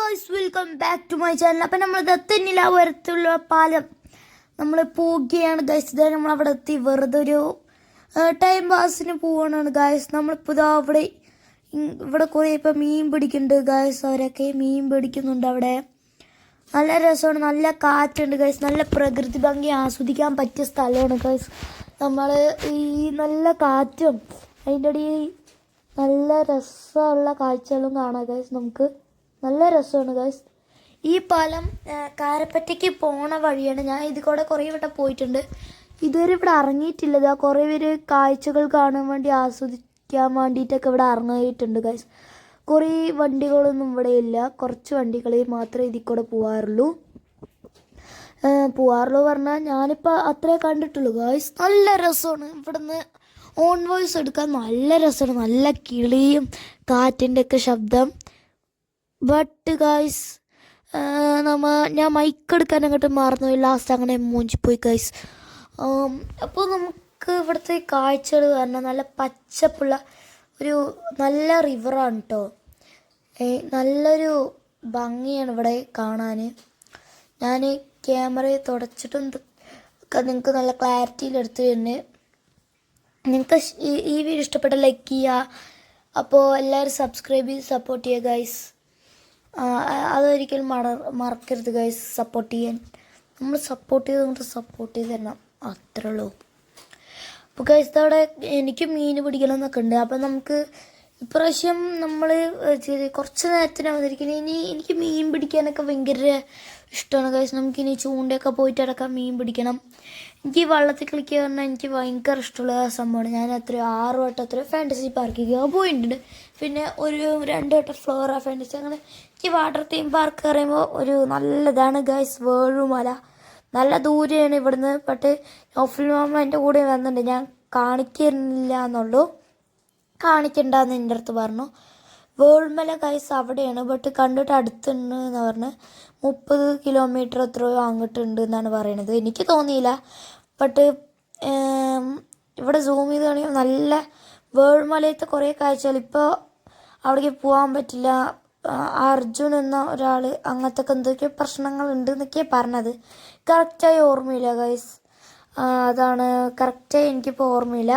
Guys welcome back to my channel അപ്പം നമ്മൾ ദത്തനിലാവരത്തുള്ള പാലം. നമ്മൾ പോവുകയാണ്. ഗൈസ് ഇതാ നമ്മൾ അവിടെ എത്തി. വെറുതെ ഒരു ടൈം പാസിന് പോവാണ് ഗൈസ് നമ്മളിപ്പോൾ അവിടെ ഇവിടെ കുറേ ഇപ്പം മീൻ പിടിക്കുന്നുണ്ട് ഗൈസ് അവരൊക്കെ മീൻ പിടിക്കുന്നുണ്ട് അവിടെ. നല്ല രസമാണ്. നല്ല കാറ്റുണ്ട് ഗൈസ് നല്ല പ്രകൃതി ഭംഗി ആസ്വദിക്കാൻ പറ്റിയ സ്ഥലമാണ് ഗൈസ് നമ്മൾ ഈ നല്ല കാറ്റും അതിന്റെ ഇടയിൽ നല്ല രസമുള്ള കാഴ്ചകളും കാണാം ഗൈസ് നമുക്ക്. നല്ല രസമാണ് ഗൈസ് ഈ പാലം കാരപ്പറ്റയ്ക്ക് പോണ വഴിയാണ്. ഞാൻ ഇത് കൂടെ കുറേ വട്ടം പോയിട്ടുണ്ട്. ഇതുവരെ ഇവിടെ ഇറങ്ങിയിട്ടില്ല ആ കുറേ പേര് കാഴ്ചകൾ കാണാൻ വേണ്ടി ആസ്വദിക്കാൻ വേണ്ടിയിട്ടൊക്കെ ഇവിടെ ഇറങ്ങിയിട്ടുണ്ട് ഗൈസ് കുറേ വണ്ടികളൊന്നും ഇവിടെ ഇല്ല. കുറച്ച് വണ്ടികളെ മാത്രമേ ഇതിൽ കൂടെ പോവാറുള്ളൂ. പോവാറുള്ളൂ പറഞ്ഞാൽ ഞാനിപ്പോൾ അത്രേ കണ്ടിട്ടുള്ളൂ ഗായ്സ് നല്ല രസമാണ്. ഇവിടുന്ന് ഓൺ വോയിസ് എടുക്കാൻ നല്ല രസമാണ്. നല്ല കിളിയും കാറ്റിന്റെ ഒക്കെ ശബ്ദം. ബട്ട് ഗായ്സ് നമ്മ ഞാൻ മൈക്ക് എടുക്കാൻ അങ്ങോട്ട് മാറുന്നു ലാസ്റ്റ് അങ്ങനെ മൂഞ്ചിപ്പോയി ഗൈസ് അപ്പോൾ നമുക്ക് ഇവിടുത്തെ കാഴ്ചകൾ കാരണം നല്ല പച്ചപ്പുള്ള ഒരു നല്ല റിവറാണ് കേട്ടോ നല്ലൊരു ഭംഗിയാണ് ഇവിടെ കാണാൻ ഞാൻ ക്യാമറയെ തുടച്ചിട്ടും നിങ്ങൾക്ക് നല്ല ക്ലാരിറ്റിയിൽ എടുത്തു തന്നെ നിങ്ങൾക്ക് ഈ വീഡിയോ ഇഷ്ടപ്പെട്ട ലൈക്ക് ചെയ്യുക അപ്പോൾ എല്ലാവരും സബ്സ്ക്രൈബ് ചെയ്ത് സപ്പോർട്ട് ചെയ്യുക ഗൈസ് അതൊരിക്കലും മറ മറക്കരുത് ഗൈസ് സപ്പോർട്ട് ചെയ്യാൻ. നമ്മൾ സപ്പോർട്ട് ചെയ്ത് കൊണ്ട് സപ്പോർട്ട് ചെയ്ത് തരണം. അത്രേ ഉള്ളൂ. അപ്പോൾ ഗൈസ് അവിടെ എനിക്ക് മീൻ പിടിക്കണം എന്നൊക്കെ ഉണ്ട്. അപ്പം നമുക്ക് ഇപ്രാവശ്യം നമ്മൾ കുറച്ച് നേരത്തിന് വന്നിരിക്കുന്നത് ഇനി എനിക്ക് മീൻ പിടിക്കാനൊക്കെ ഭയങ്കര ഇഷ്ടമാണ് കാശ് നമുക്കിനി ചൂണ്ടയൊക്കെ പോയിട്ട് അടക്കം മീൻ പിടിക്കണം. എനിക്ക് വള്ളത്തിൽ കളിക്കുക പറഞ്ഞാൽ എനിക്ക് ഭയങ്കര ഇഷ്ടമുള്ള സംഭവമാണ്. ഞാൻ എത്ര ആറ് വട്ടം എത്ര ഫാന്റസി പാർക്കിൽ പോയിട്ടുണ്ട്. പിന്നെ ഒരു രണ്ട് വട്ടം ഫ്ലോറ ഫാന്റസി അങ്ങനെ എനിക്ക് വാട്ടർ തീം പാർക്ക് പറയുമ്പോൾ ഒരു നല്ലതാണ് ഗൈസ് വേഴുമല നല്ല ദൂരെയാണ് ഇവിടുന്ന്. ബട്ട് നോഫിൽ മാമ എന്റെ കൂടെ വന്നിട്ടുണ്ട്. ഞാൻ കാണിക്കുന്നില്ല എന്നുള്ളൂ. കാണിക്കണ്ടെന്ന് എന്റെ അടുത്ത് പറഞ്ഞു. വേൾമല കൈസ് അവിടെയാണ്. ബട്ട് കണ്ടിട്ട് അടുത്തുണ്ട് എന്ന് പറഞ്ഞ് മുപ്പത് കിലോമീറ്റർ എത്രയോ അങ്ങോട്ടുണ്ട് എന്നാണ് പറയണത്. എനിക്ക് തോന്നിയില്ല. ബട്ട് ഇവിടെ സൂം ചെയ്ത് നല്ല വേൾമലയത്തെ കുറേ കാഴ്ചകൾ. ഇപ്പോൾ അവിടേക്ക് പോകാൻ പറ്റില്ല. അർജുൻ എന്ന ഒരാൾ അങ്ങനത്തെ ഒക്കെ എന്തൊക്കെയോ പ്രശ്നങ്ങളുണ്ട് എന്നൊക്കെയാണ് പറഞ്ഞത്. കറക്റ്റായി ഓർമ്മയില്ല ഗൈസ് അതാണ്. കറക്റ്റായി എനിക്കിപ്പോൾ ഓർമ്മയില്ല.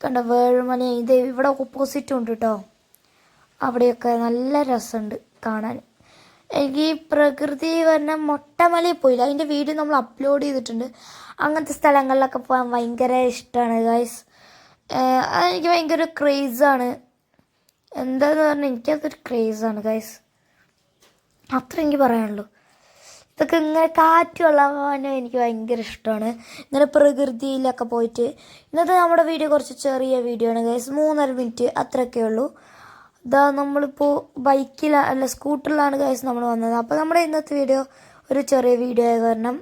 കണ്ട വേഴുമല ഇത് ഇവിടെ ഓപ്പോസിറ്റും ഉണ്ട് കേട്ടോ അവിടെയൊക്കെ നല്ല രസമുണ്ട് കാണാൻ. എനിക്ക് ഈ പ്രകൃതി പറഞ്ഞ മൊട്ടമലയിൽ പോയില്ല. അതിന്റെ വീഡിയോ നമ്മൾ അപ്ലോഡ് ചെയ്തിട്ടുണ്ട്. അങ്ങനത്തെ സ്ഥലങ്ങളിലൊക്കെ പോകാൻ ഭയങ്കര ഇഷ്ടമാണ് ഗൈസ് അതെനിക്ക് ഭയങ്കര ക്രേസാണ് എന്താന്ന് പറഞ്ഞാൽ എനിക്കതൊരു ക്രേസാണ് ഗൈസ് അത്ര എനിക്ക് പറയാനുള്ളൂ. ഇതൊക്കെ ഇങ്ങനെ കാറ്റ് കൊള്ളാൻ എനിക്ക് ഭയങ്കര ഇഷ്ടമാണ്. ഇങ്ങനെ പ്രകൃതിയിലൊക്കെ പോയിട്ട്. ഇന്നത്തെ നമ്മുടെ വീഡിയോ കുറച്ച് ചെറിയ വീഡിയോ ആണ് ഗൈസ് മൂന്നര മിനിറ്റ് അത്രയൊക്കെ ഉള്ളൂ. ഇതാ നമ്മളിപ്പോൾ ബൈക്കിലാണ് അല്ല സ്കൂട്ടറിലാണ് ഗൈസ് നമ്മൾ വന്നത്. അപ്പോൾ നമ്മുടെ ഇന്നത്തെ വീഡിയോ ഒരു ചെറിയ വീഡിയോ ആയ കാരണം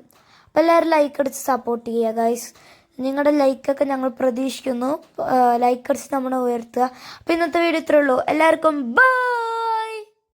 അപ്പോൾ എല്ലാവരും ലൈക്ക് അടിച്ച് സപ്പോർട്ട് ചെയ്യുക ഗൈസ് നിങ്ങളുടെ ലൈക്കൊക്കെ ഞങ്ങൾ പ്രതീക്ഷിക്കുന്നു. ലൈക്ക് അടിച്ച് നമ്മളെ ഉയർത്തുക. അപ്പോൾ ഇന്നത്തെ വീഡിയോ ഇത്രേ ഉള്ളൂ. എല്ലാവർക്കും ബൈ